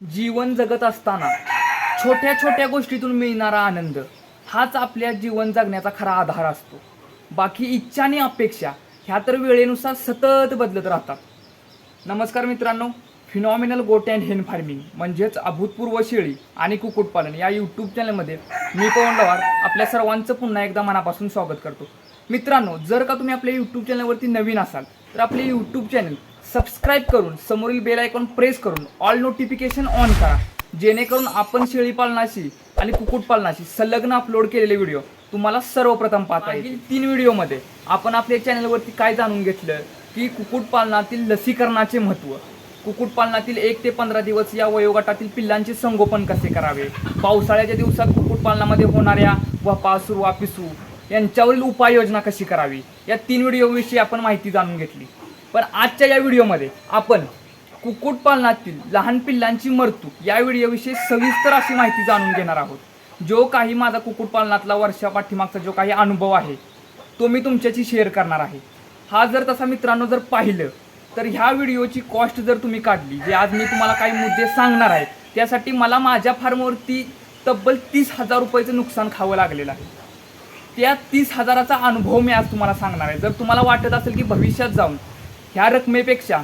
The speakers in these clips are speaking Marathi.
जीवन जगत असताना छोट्या छोट्या गोष्टीतून मिळणारा आनंद हाच आपल्या जीवन जगण्याचा खरा आधार असतो. बाकी इच्छा आणि अपेक्षा ह्या तर वेळेनुसार सतत बदलत राहतात. नमस्कार मित्रांनो फिनॉमिनल गोट अँड हेन फार्मिंग म्हणजेच अभूतपूर्व शेळी आणि कुक्कुटपालन या यूट्यूब चॅनलमध्ये मी पवन लवार आपल्या सर्वांचं पुन्हा एकदा मनापासून स्वागत करतो. मित्रांनो जर का तुम्ही आपल्या यूट्यूब चॅनलवरती नवीन असाल तर आपले यूट्यूब चॅनल सबस्क्राईब करून समोरील बेल आयकॉन प्रेस करून ऑल नोटिफिकेशन ऑन करा. जेणेकरून आपण शेळी पालनाशी आणि कुक्कुटपालनाशी संलग्न अपलोड केलेले व्हिडिओ तुम्हाला सर्वप्रथम पाहता येईल तीन व्हिडिओमध्ये आपण आपल्या चॅनलवरती काय जाणून घेतलं? की कुक्कुटपालनातील लसीकरणाचे महत्त्व कुक्कुटपालनातील एक ते पंधरा दिवस या वयोगटातील पिल्लांचे संगोपन कसे करावे? पावसाळ्याच्या दिवसात कुक्कुटपालनामध्ये होणाऱ्या वपासू वापिसू यांच्यावरील उपाययोजना कशी करावी? या तीन व्हिडिओविषयी आपण माहिती जाणून घेतली. पण आजच्या या व्हिडिओमध्ये आपण कुक्कुटपालनातील लहान पिल्लांची मृत्यू या व्हिडिओविषयी सविस्तर अशी माहिती जाणून घेणार आहोत. जो काही माझा कुक्कुटपालनातला वर्षा पाठीमागचा जो काही अनुभव आहे तो मी तुमच्याशी शेअर करणार आहे. हा जर तसा मित्रांनो जर पाहिलं तर ह्या व्हिडिओची कॉस्ट जर तुम्ही काढली जे आज मी तुम्हाला काही मुद्दे सांगणार आहे त्यासाठी मला माझ्या फार्मवरती तब्बल तीस हजार रुपयाचं नुकसान खावं लागलेलं आहे. त्या तीस हजाराचा अनुभव मी आज तुम्हाला सांगणार आहे. जर तुम्हाला वाटत असेल की भविष्यात जाऊन ह्या रकमेपेक्षा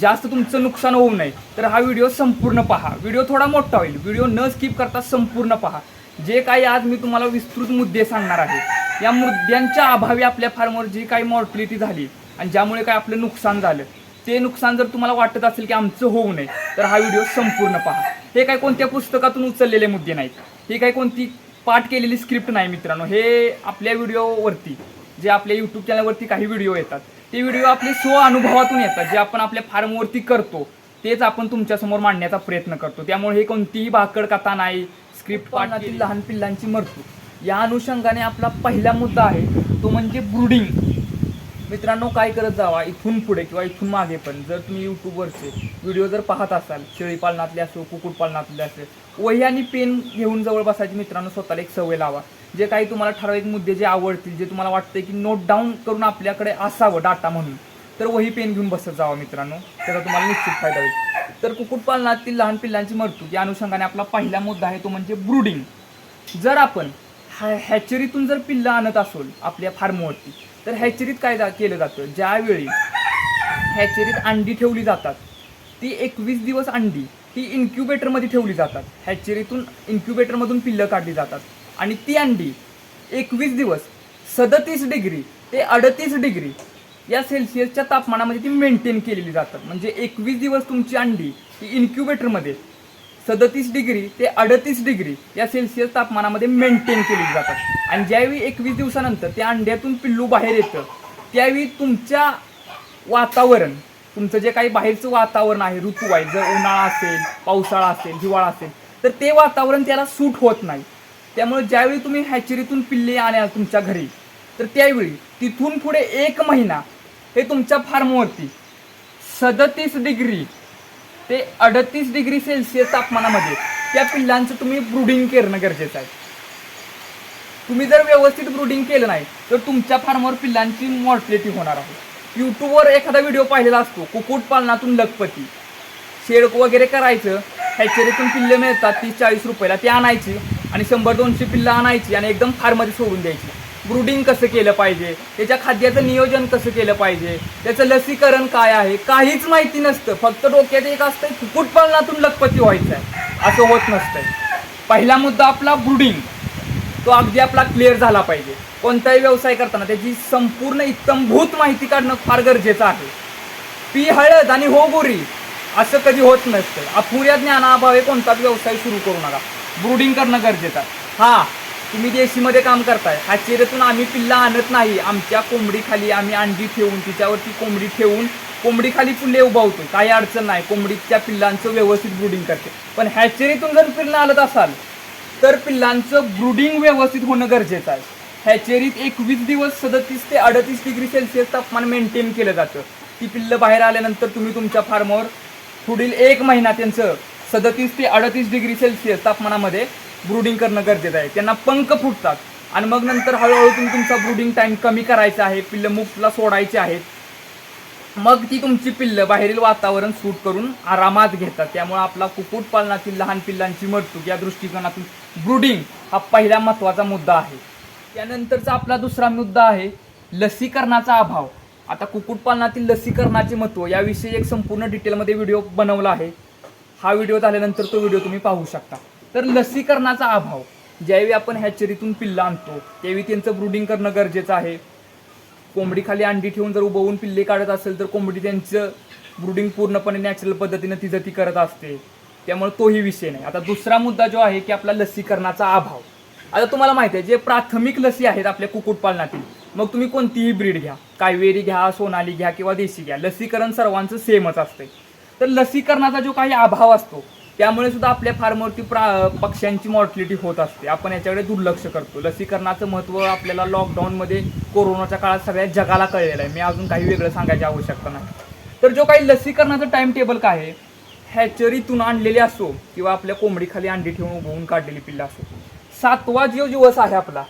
जास्त तुमचं नुकसान होऊ नये. तर हा व्हिडिओ संपूर्ण पहा. व्हिडिओ थोडा मोठा होईल. व्हिडिओ न स्किप करता संपूर्ण पहा. जे काही आज मी तुम्हाला विस्तृत मुद्दे सांगणार आहे या मुद्द्यांच्या अभावी आपल्या फार्मवर जी काही मॉर्टिलिटी झाली आणि ज्यामुळे काय आपलं नुकसान झालं ते नुकसान जर तुम्हाला वाटत असेल की आमचं होऊ नये तर हा व्हिडिओ संपूर्ण पहा. हे काय कोणत्या पुस्तकातून उचललेले मुद्दे नाहीत. हे काय कोणती पाठ केलेली स्क्रिप्ट नाही मित्रांनो. हे आपल्या व्हिडिओवरती जे आपल्या यूट्यूब चॅनलवरती काही व्हिडिओ येतात. ते व्हिडिओ आपले स्व अनुभवातून येतात जे आपण आपल्या फार्मवरती करतो. तेच आपण तुमच्यासमोर मांडण्याचा प्रयत्न करतो. त्यामुळे हे कोणतीही भाकड कथा नाही स्क्रिप्ट पाठातील लहान पिल्लांची मृत्यू या अनुषंगाने आपला पहिला मुद्दा आहे तो म्हणजे ब्रुडिंग मित्रांनो काय करत जावा इथून पुढे किंवा इथून मागे पण जर तुम्ही यूट्यूबवरचे व्हिडिओ जर पाहत असाल शेळी पालनातले असो कुक्कुटपालनातले असेल वही आणि पेन घेऊन जवळ बसायची मित्रांनो स्वतःला एक सवय लावा. जे काही तुम्हाला ठराविक मुद्दे जे आवडतील जे तुम्हाला वाटते की नोट डाऊन करून आपल्याकडे असावं डाटा म्हणून तर वही पेन घेऊन बसत जावा मित्रांनो. त्याचा तुम्हाला निश्चित फायदा होईल. तर कुक्कुटपालनातील लहान पिल्लांची मृत्यू या अनुषंगाने आपला पहिला मुद्दा आहे तो म्हणजे ब्रुडिंग जर आपण हा हॅचरीतून जर पिल्लं आणत असोल आपल्या फार्मवरती तर हॅचरीत काय जा केलं जातं? ज्यावेळी हॅचरीत अंडी ठेवली जातात ती एकवीस दिवस अंडी ही इन्क्युबेटरमध्ये ठेवली जातात. हॅचरीतून इन्क्युबेटरमधून पिल्लं काढली जातात. आणि ती अंडी एकवीस दिवस सदतीस डिग्री ते अडतीस डिग्री या सेल्सिअसच्या तापमानामध्ये ती मेंटेन केलेली जातात. म्हणजे एकवीस दिवस तुमची अंडी ही इन्क्युबेटरमध्ये सदतीस डिग्री ते अडतीस डिग्री या सेल्सिअस तापमानामध्ये मेंटेन केली जातात. आणि ज्यावेळी एकवीस दिवसानंतर त्या अंड्यातून पिल्लू बाहेर येतं त्यावेळी तुमच्या वातावरण तुमचं जे काही बाहेरचं वातावरण आहे ऋतू आहे जर उन्हाळा असेल पावसाळा असेल हिवाळा असेल तर ते वातावरण त्याला सूट होत नाही. त्यामुळे ज्यावेळी तुम्ही हॅचरीतून पिल्ले आणाल तुमच्या घरी तर त्यावेळी तिथून पुढे एक महिना हे तुमच्या फार्मवरती सदतीस डिग्री ते अडतीस डिग्री सेल्सिअस तापमानामध्ये त्या पिल्लांचं तुम्ही ब्रुडिंग करणं गरजेचं आहे. तुम्ही जर व्यवस्थित ब्रुडिंग केलं नाही तर तुमच्या फार्मवर पिल्लांची मॉर्टिलिटी होणार आहे. यूट्यूबवर एखादा व्हिडिओ पाहिलेला असतो कुक्कुटपालनातून लखपती. शेड वगैरे करायचं हॅचरीतून पिल्ले मिळतात तीस चाळीस रुपयाला ती आणायची. आणि शंभर दोनशे पिल्लं आणायची आणि एकदम फार्ममध्ये सोडून द्यायची. ब्रुडिंग कसं केलं पाहिजे? त्याच्या खाद्याचं नियोजन कसं केलं पाहिजे? त्याचं लसीकरण काय आहे? काहीच माहिती नसतं. फक्त डोक्यात एक असतं कुक्कुटपालनातून लखपती व्हायचं आहे असं होत नसतंय. पहिला मुद्दा आपला ब्रुडिंग. तो अगदी आपला क्लिअर झाला पाहिजे. कोणताही व्यवसाय करताना त्याची संपूर्ण इत्तमभूत माहिती काढणं फार गरजेचं आहे. पी हळद आणि हो गोरी. असं कधी होत नसतं. अपुऱ्या ज्ञानाअभावे कोणताच व्यवसाय सुरू करू नका. ब्रुडिंग करणं गरजेचं आहे. हा तुम्ही देशीमध्ये काम करताय. हॅचेरीतून आम्ही पिल्ला आणत नाही. आमच्या कोंबडीखाली आम्ही अंडी ठेवून तिच्यावरती कोंबडी ठेवून कोंबडीखाली पिल्ले उभावतो काही अडचण नाही. कोंबडीच्या पिल्लांचं व्यवस्थित ब्रुडिंग करते. पण हॅचेरीतून जर पिल्लं आणत असाल तर पिल्लांचं ब्रुडिंग व्यवस्थित होणं गरजेचं आहे. हॅचेरीत एकवीस दिवस सदतीस ते अडतीस डिग्री सेल्सिअस तापमान मेंटेन केलं जातं. ती पिल्लं बाहेर आल्यानंतर तुम्ही तुमच्या फार्मवर पुढील एक महिना त्यांचं सदतीस ते अडतीस डिग्री सेल्सिअस तापमानामध्ये ब्रुडिंग करणं गरजेचं आहे. त्यांना पंख फुटतात. आणि मग नंतर हळूहळू तुम्ही तुमचा ब्रुडिंग टाईम कमी करायचा आहे. पिल्लं मुफला सोडायचे आहेत. मग ती तुमची पिल्लं बाहेरील वातावरण सूट करून आरामात घेतात. त्यामुळे आपला कुक्कुटपालनातील लहान पिल्लांची मरतूक या दृष्टिकोनातून ब्रुडिंग हा पहिला महत्त्वाचा मुद्दा आहे. त्यानंतरचा आपला दुसरा मुद्दा आहे लसीकरणाचा अभाव. आता कुक्कुटपालनातील लसीकरणाचे महत्त्व याविषयी एक संपूर्ण डिटेलमध्ये व्हिडिओ बनवला आहे. हा व्हिडिओ झाल्यानंतर तो व्हिडिओ तुम्ही पाहू शकता. तर लसीकरणाचा अभाव ज्यावेळी आपण हॅचरीतून पिल्लं आणतो त्यावेळी त्यांचं ब्रुडिंग करणं गरजेचं आहे. कोंबडी खाली अंडी ठेवून जर उभवून पिल्ले काढत असेल तर कोंबडी त्यांचं ब्रुडिंग पूर्णपणे नॅचरल पद्धतीनं तिचं ती करत असते. त्यामुळे तोही विषय नाही. आता दुसरा मुद्दा जो आहे की आपला लसीकरणाचा अभाव. आता तुम्हाला माहिती आहे जे प्राथमिक लसी आहेत आपल्या कुक्कुटपालनातील मग तुम्ही कोणतीही ब्रीड घ्या. कायवेरी घ्या सोनाली घ्या किंवा देशी घ्या. लसीकरण सर्वांचं सेमच असते तर लसीकरणाचा जो काही अभाव असतो त्यामुळे सुद्धा आपल्या फार्मवरती प्रा पक्ष्यांची मॉर्टिलिटी होत असते. आपण याच्याकडे दुर्लक्ष करतो. लसीकरणाचं महत्त्व आपल्याला लॉकडाऊनमध्ये कोरोनाच्या काळात सगळ्या जगाला कळलेलं आहे. मी अजून काही वेगळं सांगायची आवश्यकता नाही. तर जो काही लसीकरणाचं टाइम टेबल काय आहे हॅचरीतून आणलेली असो किंवा आपल्या कोंबडीखाली अंडी ठेवून उभवून काढलेली पिल्लं असो. सातवा जो दिवस आहे आपला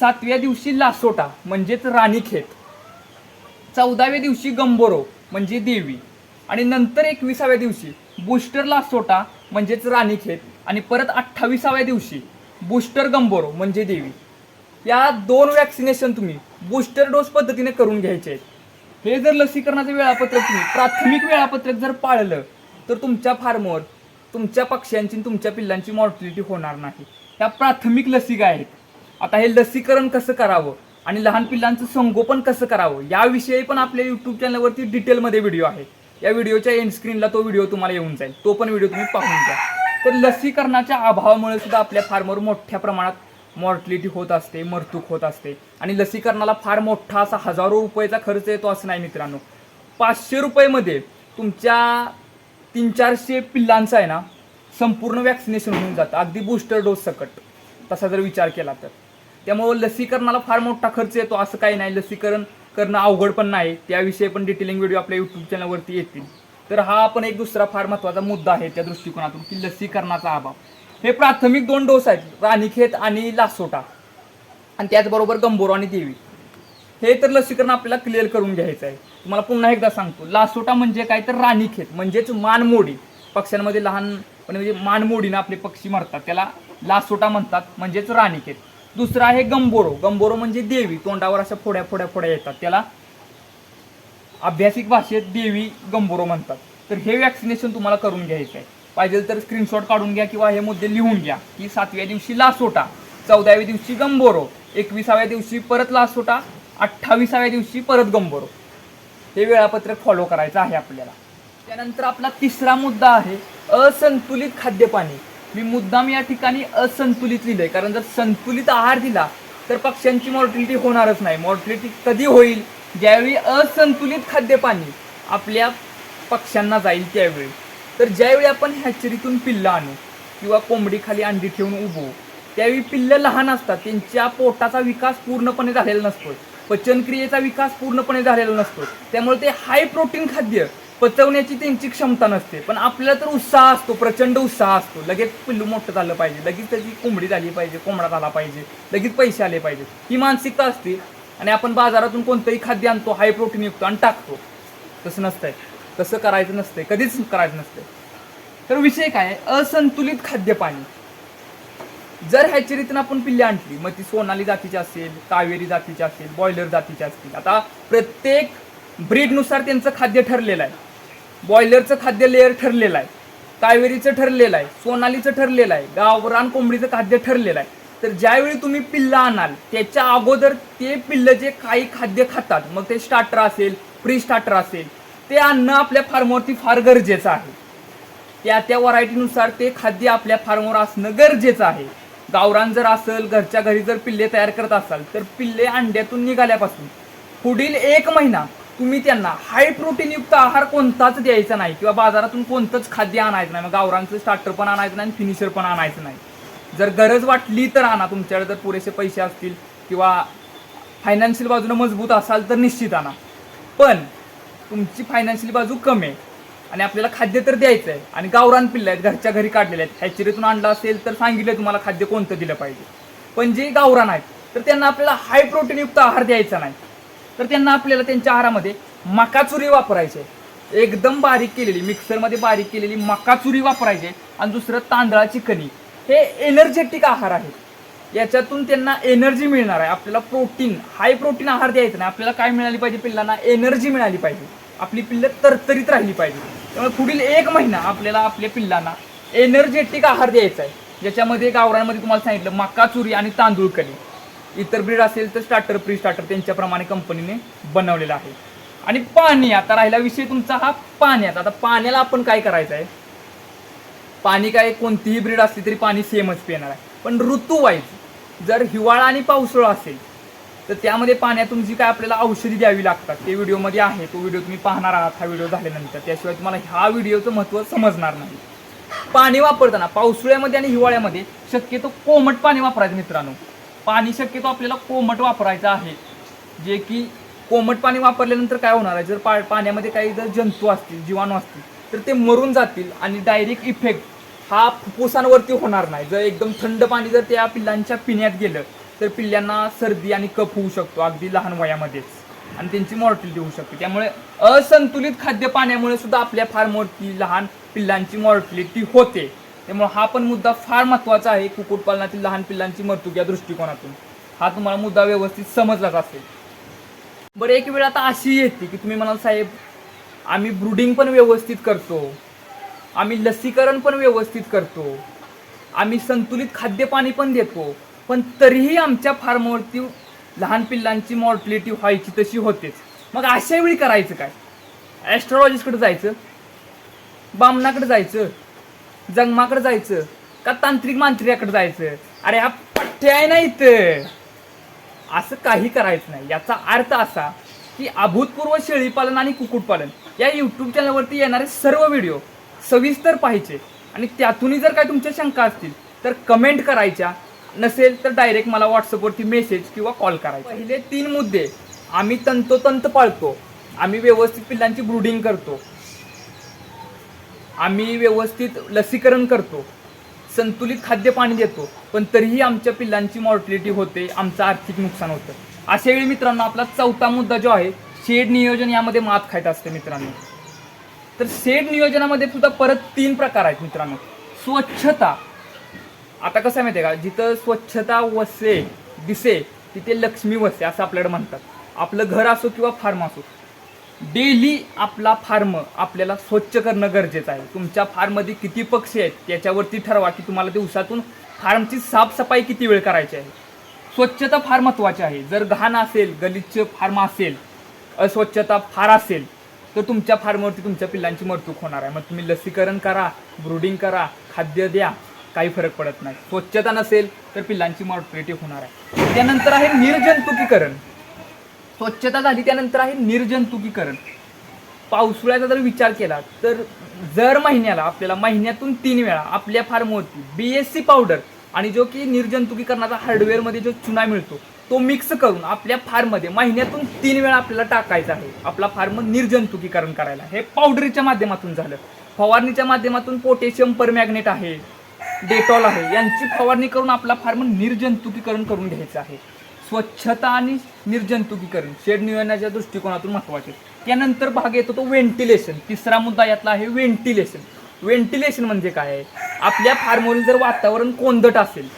सातव्या दिवशी लासोटा म्हणजेच राणीखेत. चौदाव्या दिवशी गंबोरो म्हणजे देवी. आणि नंतर एकविसाव्या दिवशी बूस्टर लासोटा म्हणजेच राणीखेत आणि परत अठ्ठावीसाव्या दिवशी बूस्टर गंबोरो म्हणजे देवी. या दोन वॅक्सिनेशन तुम्ही बूस्टर डोस पद्धतीने करून घ्यायचे. आहेत हे जर लसीकरणाचं वेळापत्रक तुम्ही प्राथमिक वेळापत्रक जर पाळलं तर तुमच्या फार्मवर तुमच्या पक्ष्यांची तुमच्या पिल्लांची मॉर्टिलिटी होणार नाही. ह्या प्राथमिक लसिका आहेत? आता हे लसीकरण कसं करावं? आणि लहान पिल्लांचं संगोपन कसं करावं? याविषयी पण आपल्या यूट्यूब चॅनलवरती डिटेलमध्ये व्हिडिओ आहे. या व्हिडिओच्या एंड स्क्रीनला तो व्हिडिओ तुम्हाला येऊन जाईल. तो पण व्हिडिओ तुम्ही पाहून घ्या. तर लसीकरणाच्या अभावामुळे सुद्धा आपल्या फार्मवर मोठ्या प्रमाणात मॉर्टिलिटी होत असते मरतूक होत असते. आणि लसीकरणाला फार मोठा असा हजारो रुपयाचा खर्च येतो असं नाही मित्रांनो. पाचशे रुपयेमध्ये तुमच्या तीन चारशे पिल्लांचं आहे ना संपूर्ण वॅक्सिनेशन होऊन जातं. अगदी बूस्टर डोस सकट. तसा जर विचार केला तर. त्यामुळं लसीकरणाला फार मोठा खर्च येतो असं काही नाही. लसीकरण करणं अवघड पण नाही. त्याविषयी पण डिटेलिंग व्हिडिओ आपल्या यूट्यूब चॅनलवरती येतील. तर हा पण एक दुसरा फार महत्त्वाचा मुद्दा आहे त्या दृष्टिकोनातून की लसीकरणाचा अभाव. हे प्राथमिक दोन डोस आहेत राणीखेत आणि लासोटा. आणि त्याचबरोबर गंभोर आणि देवी. हे तर लसीकरण आपल्याला क्लिअर करून घ्यायचं आहे. तुम्हाला पुन्हा एकदा सांगतो लासोटा म्हणजे काय तर राणीखेत म्हणजेच मानमोडी. पक्ष्यांमध्ये लहान म्हणजे मानमोडीनं आपले पक्षी मरतात. त्याला लासोटा म्हणतात म्हणजेच राणीखेत दुसरा आहे गंबोरो. गंबोरो म्हणजे देवी. तोंडावर अशा फोड्या फोड्या फोड्या येतात. त्याला अभ्यासिक भाषेत देवी गंबोरो म्हणतात. तर हे वॅक्सिनेशन तुम्हाला करून घ्यायचं आहे पाहिजे तर स्क्रीनशॉट काढून घ्या किंवा हे मुद्दे लिहून घ्या. की सातव्या दिवशी लासोटा चौदाव्या दिवशी गंबोरो एकविसाव्या दिवशी परत लासोटा अठ्ठावीसाव्या दिवशी परत गंबोरो. हे वेळापत्रक फॉलो करायचं आहे आपल्याला. त्यानंतर आपला तिसरा मुद्दा आहे असंतुलित खाद्यपाणी. मी मुद्दाम या ठिकाणी असंतुलित लिहिलं आहे कारण जर संतुलित आहार दिला तर पक्ष्यांची मॉर्टिलिटी होणारच नाही. मॉर्टिलिटी कधी होईल? ज्यावेळी असंतुलित खाद्यपाणी आपल्या पक्ष्यांना जाईल त्यावेळी. तर ज्यावेळी आपण हॅचरीतून पिल्लं आणू किंवा कोंबडीखाली अंडी ठेवून उभू त्यावेळी पिल्लं लहान असतात. त्यांच्या पोटाचा विकास पूर्णपणे झालेला नसतो पचनक्रियेचा विकास पूर्णपणे झालेला नसतो त्यामुळे ते हाय प्रोटीन खाद्य पचवण्याची त्यांची क्षमता नसते. पण आपल्याला तर उत्साह असतो प्रचंड उत्साह असतो. लगेच पिल्लू मोठं झालं पाहिजे. लगेच त्याची कोंबडी झाली पाहिजे कोंबडा झाला पाहिजे लगेच पैसे आले पाहिजे. ही मानसिकता असते. आणि आपण बाजारातून कोणतंही खाद्य आणतो हाय प्रोटीन युक्त आणि टाकतो. तसं नसतंय. तसं करायचं नसतंय. कधीच करायचं नसतंय. तर विषय काय? असंतुलित खाद्यपाणी जर हॅचरीतून आपण पिल्ले आणली मग ती सोनाली जातीची असेल कावेरी जातीची असेल बॉयलर जातीची असतील. आता प्रत्येक ब्रीडनुसार त्यांचं खाद्य ठरलेलं आहे. बॉयलरचं खाद्य लेअर ठरलेलं आहे. कावेरीचं ठरलेलं आहे. सोनालीचं ठरलेलं आहे. गावरान कोंबडीचं खाद्य ठरलेलं आहे. तर ज्यावेळी तुम्ही पिल्लं आणाल त्याच्या अगोदर ते पिल्लं जे काही खाद्य खातात मग ते स्टार्टर असेल प्री स्टार्टर असेल ते आणणं आपल्या फार्मवरती फार गरजेचं आहे. त्या त्या व्हरायटीनुसार ते खाद्य आपल्या फार्मवर असणं गरजेचं आहे. गावरान जर असेल घरच्या घरी जर पिल्ले तयार करत असाल तर पिल्ले अंड्यातून निघाल्यापासून पुढील एक महिना तुम्ही त्यांना हाय प्रोटीनयुक्त आहार कोणताच द्यायचा नाही. किंवा बाजारातून कोणतंच खाद्य आणायचं नाही. मग गावरांचं स्टार्टर पण आणायचं नाही आणि फिनिशर पण आणायचं नाही. जर गरज वाटली तर आणा. तुमच्याकडे जर पुरेसे पैसे असतील किंवा फायनान्शियल बाजूनं मजबूत असाल तर निश्चित आणा. पण तुमची फायनान्शियल बाजू कमी आहे. आणि आपल्याला खाद्य तर द्यायचं आहे. आणि गावरान पिल्लं आहेत घरच्या घरी काढलेले आहेत. हॅचरीतून आणलं असेल तर सांगितलं तुम्हाला खाद्य कोणतं दिलं पाहिजे. पण जे गावरान आहेत तर त्यांना आपल्याला हाय प्रोटीनयुक्त आहार द्यायचा नाही. तर त्यांना आपल्याला त्यांच्या आहारामध्ये मका चुरी वापरायचे. एकदम बारीक केलेली मिक्सरमध्ये बारीक केलेली मका चुरी वापरायचे. आणि दुसरं तांदळाची कणी. हे एनर्जेटिक आहार आहे याच्यातून त्यांना एनर्जी मिळणार आहे. आपल्याला प्रोटीन हाय प्रोटीन आहार द्यायचा नाही. आपल्याला काय मिळाली पाहिजे पिल्लांना? एनर्जी मिळाली पाहिजे. आपली पिल्लं तरतरीत राहिली पाहिजे. त्यामुळे पुढील एक महिना आपल्याला आपल्या पिल्लांना एनर्जेटिक आहार द्यायचा आहे. ज्याच्यामध्ये गावरांमध्ये तुम्हाला सांगितलं मका चुरी आणि तांदूळ कणी. इतर ब्रीड असेल तर स्टार्टर प्री स्टार्टर त्यांच्याप्रमाणे कंपनीने बनवलेलं आहे. आणि पाणी आता राहिला विषय तुमचा हा पाण्याचा. आता पाण्याला आपण काय करायचं आहे? पाणी काय कोणतीही ब्रीड असली तरी पाणी सेमच पिणार आहे. पण ऋतू वाईज जर हिवाळा आणि पावसाळा असेल तर त्यामध्ये पाण्यातून जी काय आपल्याला औषधी द्यावी लागतात ते व्हिडिओमध्ये आहे. तो व्हिडिओ तुम्ही पाहणार आहात हा व्हिडिओ झाल्यानंतर. त्याशिवाय तुम्हाला ह्या व्हिडिओचं महत्त्व समजणार नाही. पाणी वापरताना पावसाळ्यामध्ये आणि हिवाळ्यामध्ये शक्यतो कोमट पाणी वापरायचं मित्रांनो. पाणी शक्यतो आपल्याला कोमट वापरायचं आहे. जे की कोमट पाणी वापरल्यानंतर काय होणार आहे? जर पा पाण्यामध्ये काही जर जंतू असतील जीवाणू असतील तर ते मरून जातील आणि डायरेक्ट इफेक्ट हा फुफ्फुसांवरती होणार नाही. जर एकदम थंड पाणी जर त्या पिल्लांच्या पिण्यात गेलं तर पिल्लांना सर्दी आणि कफ होऊ शकतो अगदी लहान वयामध्येच. आणि त्यांची मॉर्टिलिटी होऊ शकते. त्यामुळे असंतुलित खाद्य पाण्यामुळे सुद्धा आपल्या मोठी लहान पिल्लांची मॉर्टिलिटी होते. त्यामुळे हा पण मुद्दा फार महत्त्वाचा आहे कुक्कुटपालनातील लहान पिल्लांची मृत्यू या दृष्टिकोनातून. हा तुम्हाला मुद्दा व्यवस्थित समजलाच असेल. बरं एक वेळ आता अशी येते की तुम्ही म्हणाल साहेब आम्ही ब्रुडिंग पण व्यवस्थित करतो. आम्ही लसीकरण पण व्यवस्थित करतो. आम्ही संतुलित खाद्यपाणी पण देतो. पण तरीही आमच्या फार्मवरती लहान पिल्लांची मॉर्टिलिटी व्हायची तशी होतेच. मग अशा वेळी करायचं काय? ॲस्ट्रॉलॉजिस्टकडे जायचं? बामणाकडे जायचं? जंगमाकडे जायचं. का तांत्रिक मांत्रिकाकडे जायचं? अरे हा पठ्य आहे ना इथं. असं काही करायचं नाही. याचा अर्थ असा की अभूतपूर्व शेळीपालन आणि कुक्कुटपालन या यूट्यूब चॅनलवरती येणारे सर्व व्हिडिओ सविस्तर पाहायचे. आणि त्यातूनही जर काय तुमच्या शंका असतील तर कमेंट करायच्या. नसेल तर डायरेक्ट मला व्हॉट्सअपवरती मेसेज किंवा कॉल करायचा. पहिले तीन मुद्दे. आम्ही तंतोतंत पाळतो. आम्ही व्यवस्थित पिल्लांची ब्रुडिंग करतो. आम्ही व्यवस्थित लसीकरण करतो संतुलित खाद्य पाणी देतो पण तरीही आमच्या पिल्लांची मॉर्टिलिटी होते आमचं आर्थिक नुकसान होतं. अशा वेळी मित्रांनो आपला चौथा मुद्दा जो आहे शेड नियोजन यामध्ये मात खायचं असते मित्रांनो. तर शेड नियोजनामध्ये सुद्धा परत तीन प्रकार आहेत मित्रांनो. स्वच्छता. आता कसं आहे माहिती आहे का? जिथं स्वच्छता वसे दिसे तिथे लक्ष्मी वसे असं आपल्याकडे म्हणतात. आपलं घर असो किंवा फार्म असो डेली आपला फार्म आपल्याला स्वच्छ करणं गरजेचं आहे. तुमच्या फार्ममध्ये किती पक्षी आहेत त्याच्यावरती ठरवा की तुम्हाला दिवसातून फार्मची साफसफाई किती वेळ करायची आहे. स्वच्छता फार महत्त्वाची आहे. जर घाण असेल गलिच्छ फार्म असेल अस्वच्छता फार असेल तर तुमच्या फार्मवरती तुमच्या पिल्लांची मरतूक होणार आहे. मग तुम्ही लसीकरण करा ब्रुडिंग करा खाद्य द्या काही फरक पडत नाही. स्वच्छता नसेल तर पिल्लांची मॉर्टिलिटी होणार आहे. त्यानंतर आहे निर्जंतुकीकरण. स्वच्छता झाली त्यानंतर आहे निर्जंतुकीकरण. पावसाळ्याचा जर विचार केला तर जर महिन्याला आपल्याला महिन्यातून तीन वेळा आपल्या फार्मवरती बी एस सी पावडर आणि जो की निर्जंतुकीकरणाचा हार्डवेअरमध्ये जो चुना मिळतो तो मिक्स करून आपल्या फार्ममध्ये महिन्यातून तीन वेळा आपल्याला टाकायचा आहे. आपला फार्म निर्जंतुकीकरण करायला. हे पावडरीच्या माध्यमातून झालं. फवारणीच्या माध्यमातून पोटॅशियम परमॅग्नेट आहे डेटॉल आहे यांची फवारणी करून आपला फार्म निर्जंतुकीकरण करून घ्यायचं आहे. स्वच्छता आणि निर्जंतुकीकरण शेड नियोजनाच्या दृष्टिकोनातून महत्त्वाचे. त्यानंतर भाग येतो तो व्हेंटिलेशन तिसरा मुद्दा यातला आहे व्हेंटिलेशन व्हेंटिलेशन म्हणजे काय? आहे आपल्या फार्मवरील जर वातावरण कोंदट असेल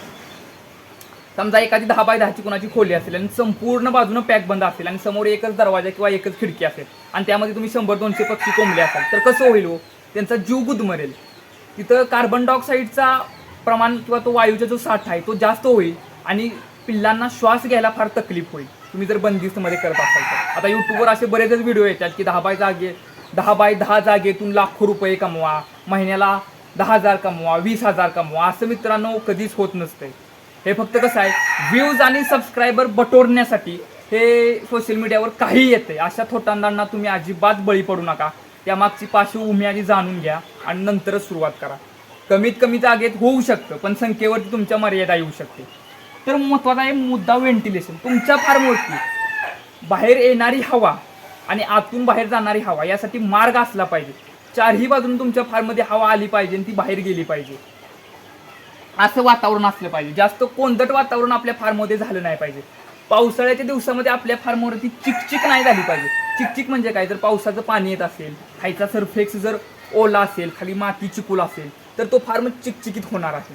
समजा एखादी दहा बाय दहाची कोणाची खोली असेल आणि संपूर्ण बाजूनं पॅक बंद असेल आणि समोर एकच दरवाजा किंवा एकच खिडकी असेल आणि त्यामध्ये तुम्ही शंभर दोनशे पक्षी कोंबले असाल तर कसं होईल हो? त्यांचा जीव गुदमरेल. तिथं कार्बन डायऑक्साईडचा प्रमाण किंवा तो वायूचा जो साठा आहे तो जास्त होईल आणि पिल्लांना श्वास घ्यायला फार तकलीफ होईल. तुम्ही जर बंदिस्तमध्ये करत असाल तर. आता यूट्यूबवर असे बरेचच व्हिडिओ येतात की दहा बाय जागे दहा बाय दहा जागेतून लाखो रुपये कमवा महिन्याला दहा हजार कमवा वीस हजार कमवा असं मित्रांनो कधीच होत नसतंय. हे फक्त कसं आहे व्ह्यूज आणि सबस्क्रायबर बटोरण्यासाठी हे सोशल मीडियावर काही येते अशा थोटांदांना तुम्ही अजिबात बळी पडू नका. त्यामागची पार्श्वभूमी आधी जाणून घ्या आणि नंतरच सुरुवात करा. कमीत कमी जागेत होऊ शकतं पण संख्येवरती तुमच्या मर्यादा येऊ शकते. तर महत्त्वाचा आहे मुद्दा व्हेंटिलेशन तुमच्या फार्मवरती बाहेर येणारी हवा आणि आतून बाहेर जाणारी हवा यासाठी मार्ग असला पाहिजे. चारही बाजून तुमच्या फार्ममध्ये हवा आली पाहिजे आणि ती बाहेर गेली पाहिजे. असं वातावरण असलं पाहिजे. जास्त कोंदट वातावरण आपल्या फार्ममध्ये झालं नाही पाहिजे. पावसाळ्याच्या दिवसामध्ये आपल्या फार्मवरती चिकचिक नाही झाली पाहिजे. चिकचिक म्हणजे काय? जर पावसाचं पाणी येत असेल खायचा सरफेक्स जर ओला असेल खाली माती चिकूल असेल तर तो फार्म चिकचिकीत होणार आहे.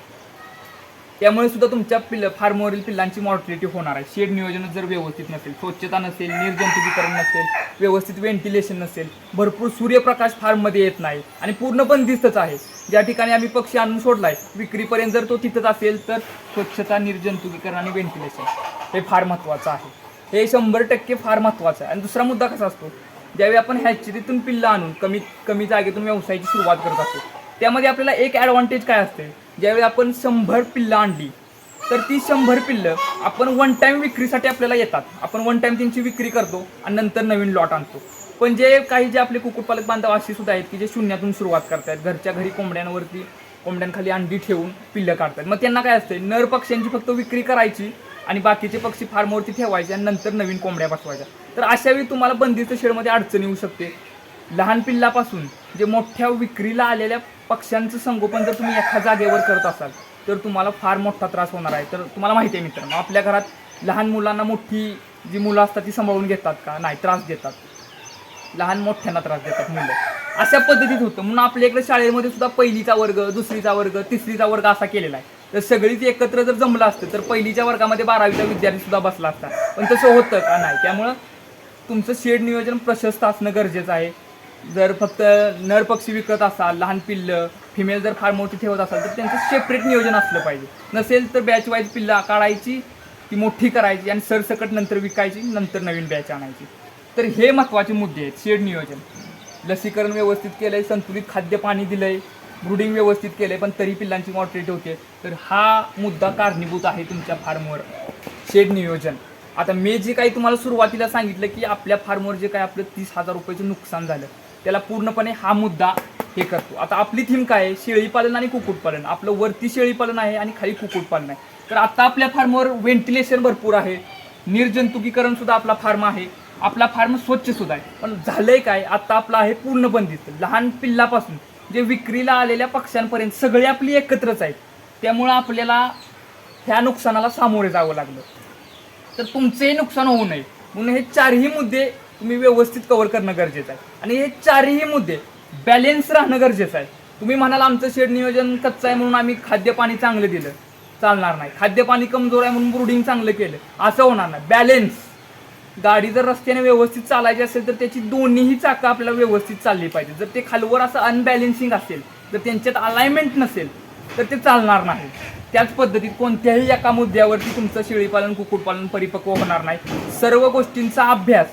त्यामुळे सुद्धा तुमच्या पिल्ल फार्मवरील पिल्लांची मॉर्टिलिटी होणार आहे. शेड नियोजन जर व्यवस्थित नसेल स्वच्छता नसेल निर्जंतुकीकरण नसेल व्यवस्थित व्हेंटिलेशन नसेल भरपूर सूर्यप्रकाश फार्ममध्ये येत नाही आणि पूर्ण बंदिस्तच आहे. ज्या ठिकाणी आम्ही पक्षी आणून सोडला आहे विक्रीपर्यंत जर तो तिथंच असेल तर स्वच्छता निर्जंतुकीकरण आणि व्हेंटिलेशन हे फार महत्त्वाचं आहे. हे शंभर टक्के फार महत्त्वाचं आहे. आणि दुसरा मुद्दा कसा असतो? ज्यावेळी आपण हॅचरीतून पिल्लं आणून कमीत कमी जागेतून व्यवसायाची सुरुवात करत असतो त्यामध्ये आपल्याला एक ॲडव्हान्टेज काय असते? ज्यावेळी आपण शंभर पिल्लं आणली तर ती शंभर पिल्लं आपण वन टाईम विक्रीसाठी आपल्याला येतात. आपण वन टाईम त्यांची विक्री करतो आणि नंतर नवीन लॉट आणतो. पण जे काही जे आपले कुक्कुटपालक बांधव असे सुद्धा आहेत की जे शून्यातून सुरुवात करतात घरच्या घरी कोंबड्यांवरती कोंबड्यांखाली अंडी ठेवून पिल्लं काढतात मग त्यांना काय असते नर पक्ष्यांची फक्त विक्री करायची आणि बाकीचे पक्षी फार्मवरती ठेवायचे आणि नंतर नवीन कोंबड्या बसवायच्या. तर अशावेळी तुम्हाला बंदिस्त शेडमध्ये अडचण येऊ शकते. लहान पिल्लापासून जे मोठ्या विक्रीला आलेल्या पक्ष्यांचं संगोपन जर तुम्ही एका जागेवर करत असाल तर तुम्हाला फार मोठा त्रास होणार आहे. तर तुम्हाला माहिती आहे मित्रांनो आपल्या घरात लहान मुलांना मोठी जी मुलं असतात ती सांभाळून घेतात का? नाही त्रास देतात. लहान मोठ्यांना त्रास देतात मुलं. अशा पद्धतीत होतं. म्हणून आपल्या इकडे शाळेमध्ये सुद्धा पहिलीचा वर्ग दुसरीचा वर्ग तिसरीचा वर्ग असा केलेला आहे. तर सगळीच एकत्र जर जमलं असतं तर पहिलीच्या वर्गामध्ये बारावीचा विद्यार्थी सुद्धा बसला असता. पण तसं होतं का? नाही. त्यामुळं तुमचं शेड नियोजन प्रशस्त असणं गरजेचं आहे. जर फक्त नर पक्षी विकत असाल लहान पिल्लं फिमेल जर फार मोठी ठेवत असाल तर त्यांचं सेपरेट नियोजन असलं पाहिजे. नसेल तर बॅच वाईज पिल्लं काढायची ती मोठी करायची आणि सरसकट नंतर विकायची नंतर नवीन बॅच आणायची. तर हे महत्त्वाचे मुद्दे आहेत शेड नियोजन. लसीकरण व्यवस्थित केलं आहे संतुलित खाद्य पाणी आहे ब्रुडिंग व्यवस्थित केलं आहे पण तरी पिल्लांची मॉर्टिलिटी होते. तर हा मुद्दा कारणीभूत आहे तुमच्या फार्मवर शेड नियोजन. आता मी जे काही तुम्हाला सुरुवातीला सांगितलं की आपल्या फार्मवर जे काही आपलं तीस हजार रुपयाचं नुकसान झालं त्याला पूर्णपणे हा मुद्दा हे करतो. आता आपली थीम काय आहे? शेळीपालन आणि कुक्कुटपालन आपलं वरती शेळीपालन आहे आणि खाली कुक्कुटपालन आहे. तर आता आपल्या फार्मवर व्हेंटिलेशन भरपूर आहे. निर्जंतुकीकरण सुद्धा आपला फार्म आहे. आपला फार्म स्वच्छ सुद्धा आहे. पण झालंय काय? आता आपला आहे पूर्ण बंदिस्त लहान पिल्लापासून जे विक्रीला आलेल्या पक्ष्यांपर्यंत सगळे आपली एकत्रच आहेत. त्यामुळं आपल्याला ह्या नुकसानाला सामोरे जावं लागलं. तर तुमचंही नुकसान होऊ नये. म्हणून हे चारही मुद्दे तुम्ही व्यवस्थित कव्हर करणं गरजेचं आहे. आणि हे चारही मुद्दे बॅलेन्स राहणं गरजेचं आहे. तुम्ही म्हणाल आमचं शेड नियोजन कच्चं आहे म्हणून आम्ही खाद्यपाणी चांगलं दिलं. चालणार नाही. खाद्यपाणी कमजोर आहे म्हणून ब्रुडिंग चांगलं केलं. असं होणार नाही. बॅलेन्स गाडी जर रस्त्याने व्यवस्थित चालायची असेल तर त्याची दोन्हीही चाकं आपल्याला व्यवस्थित चालली पाहिजे. जर ते खालवर असं अनबॅलेन्सिंग असेल जर त्यांच्यात अलाइनमेंट नसेल तर ते चालणार नाही. त्याच पद्धतीत कोणत्याही एका मुद्द्यावरती तुमचं शेळीपालन कुक्कुटपालन परिपक्व होणार नाही. सर्व गोष्टींचा अभ्यास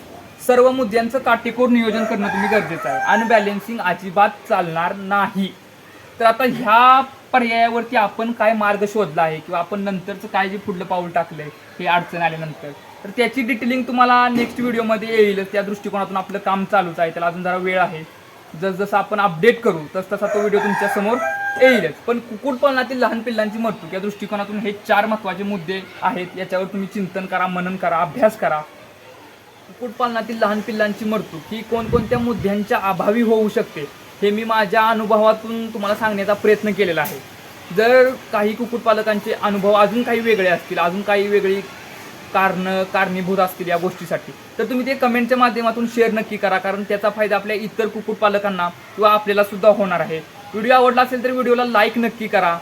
सर्व मुद्द्यांचं काटेकोर नियोजन करणं तुम्ही गरजेचं आहे. अनबॅलेन्सिंग अजिबात चालणार नाही. तर आता ह्या पर्यायावरती आपण काय मार्ग शोधला आहे किंवा आपण नंतरचं काय जे पुढलं पाऊल टाकलंय हे अडचण आल्यानंतर. तर त्याची डिटेलिंग तुम्हाला नेक्स्ट व्हिडिओमध्ये येईलच. त्या दृष्टिकोनातून आपलं काम चालूच आहे. त्याला अजून जरा वेळ आहे. जसजसं आपण अपडेट करू तस तसा तो व्हिडिओ तुमच्यासमोर येईलच. पण कुक्कुटपालनातील लहान पिल्लांची मृत्यू या दृष्टिकोनातून हे चार महत्त्वाचे मुद्दे आहेत. याच्यावर तुम्ही चिंतन करा मनन करा अभ्यास करा. कुक्कुटपालनातील लहान पिल्लांची मृत्यू ही कोणकोणत्या मुद्द्यांच्या अभावी होऊ शकते हे मी माझ्या अनुभवातून तुम्हाला सांगण्याचा प्रयत्न केलेला आहे. जर काही कुक्कुटपालकांचे अनुभव अजून काही वेगळे असतील अजून काही वेगळी कारणं कारणीभूत असतील या गोष्टीसाठी तर तुम्ही ते कमेंटच्या माध्यमातून शेअर नक्की करा कारण त्याचा फायदा आपल्या इतर कुक्कुटपालकांना किंवा आपल्याला सुद्धा होणार आहे. व्हिडिओ आवडला असेल तर व्हिडिओला लाईक नक्की करा.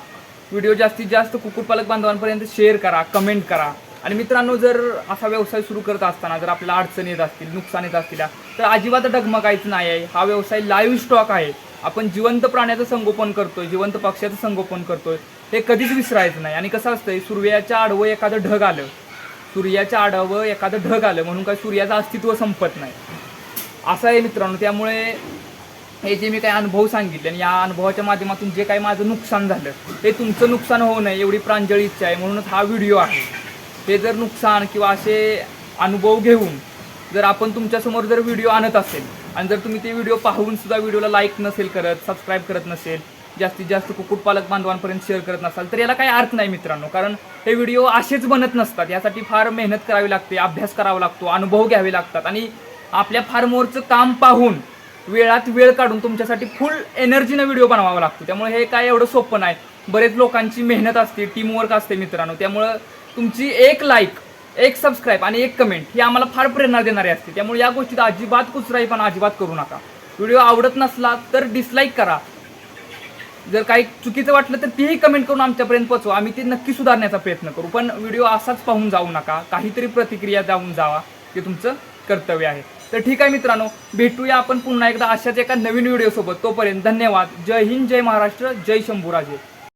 व्हिडिओ जास्तीत जास्त कुक्कुटपालक बांधवांपर्यंत शेअर करा कमेंट करा. आणि मित्रांनो जर असा व्यवसाय सुरू करत असताना जर आपल्याला अडचण येत असतील नुकसान येत असतील तर अजिबात डगमगायचं नाही आहे. हा व्यवसाय लाईव्ह स्टॉक आहे. आपण जिवंत प्राण्याचं संगोपन करतोय जिवंत पक्ष्याचं संगोपन करतोय हे कधीच विसरायचं नाही. आणि कसं असतंय सूर्याच्या आडवं एखादं ढग आलं सूर्याच्या आडवं एखादं ढग आलं म्हणून काय सूर्याचं अस्तित्व संपत नाही. असं आहे मित्रांनो. त्यामुळे हे जे मी काही अनुभव सांगितले आणि या अनुभवाच्या माध्यमातून जे काही माझं नुकसान झालं ते तुमचं नुकसान होऊ नये एवढी प्रांजळी इच्छा आहे. म्हणूनच हा व्हिडिओ आहे. हे जर नुकसान किंवा असे अनुभव घेऊन जर आपण तुमच्यासमोर जर व्हिडिओ आणत असेल आणि जर तुम्ही ते व्हिडिओ पाहून सुद्धा व्हिडिओला लाईक नसेल करत सबस्क्राईब करत नसेल जास्तीत जास्त कुक्कुटपालक बांधवांपर्यंत शेअर करत नसाल तर याला काही अर्थ नाही मित्रांनो. कारण हे व्हिडिओ असेच बनत नसतात. यासाठी फार मेहनत करावी लागते अभ्यास करावा लागतो अनुभव घ्यावे लागतात आणि आपल्या फार्मवरचं काम पाहून वेळात वेळ काढून तुमच्यासाठी फुल एनर्जीनं व्हिडिओ बनवावा लागतो. त्यामुळे हे काय एवढं सोपं नाही. बरेच लोकांची मेहनत असते टीमवर्क असते मित्रांनो. त्यामुळं तुमची एक लाईक एक सबस्क्राईब आणि एक कमेंट ही आम्हाला फार प्रेरणा देणारी असते. त्यामुळे या गोष्टीत अजिबात कुचराई पण अजिबात करू नका. व्हिडिओ आवडत नसला तर डिसलाईक करा. जर काही चुकीचं वाटलं तर तेही कमेंट करून आमच्यापर्यंत पोचवा आम्ही ते नक्की सुधारण्याचा प्रयत्न करू. पण व्हिडिओ असाच पाहून जाऊ नका. काहीतरी प्रतिक्रिया जाऊन जावा. ते तुमचं कर्तव्य आहे. तर ठीक आहे मित्रांनो भेटूया आपण पुन्हा एकदा अशाच एका नवीन व्हिडिओसोबत तोपर्यंत धन्यवाद. जय हिंद जय महाराष्ट्र जय शंभूराजे.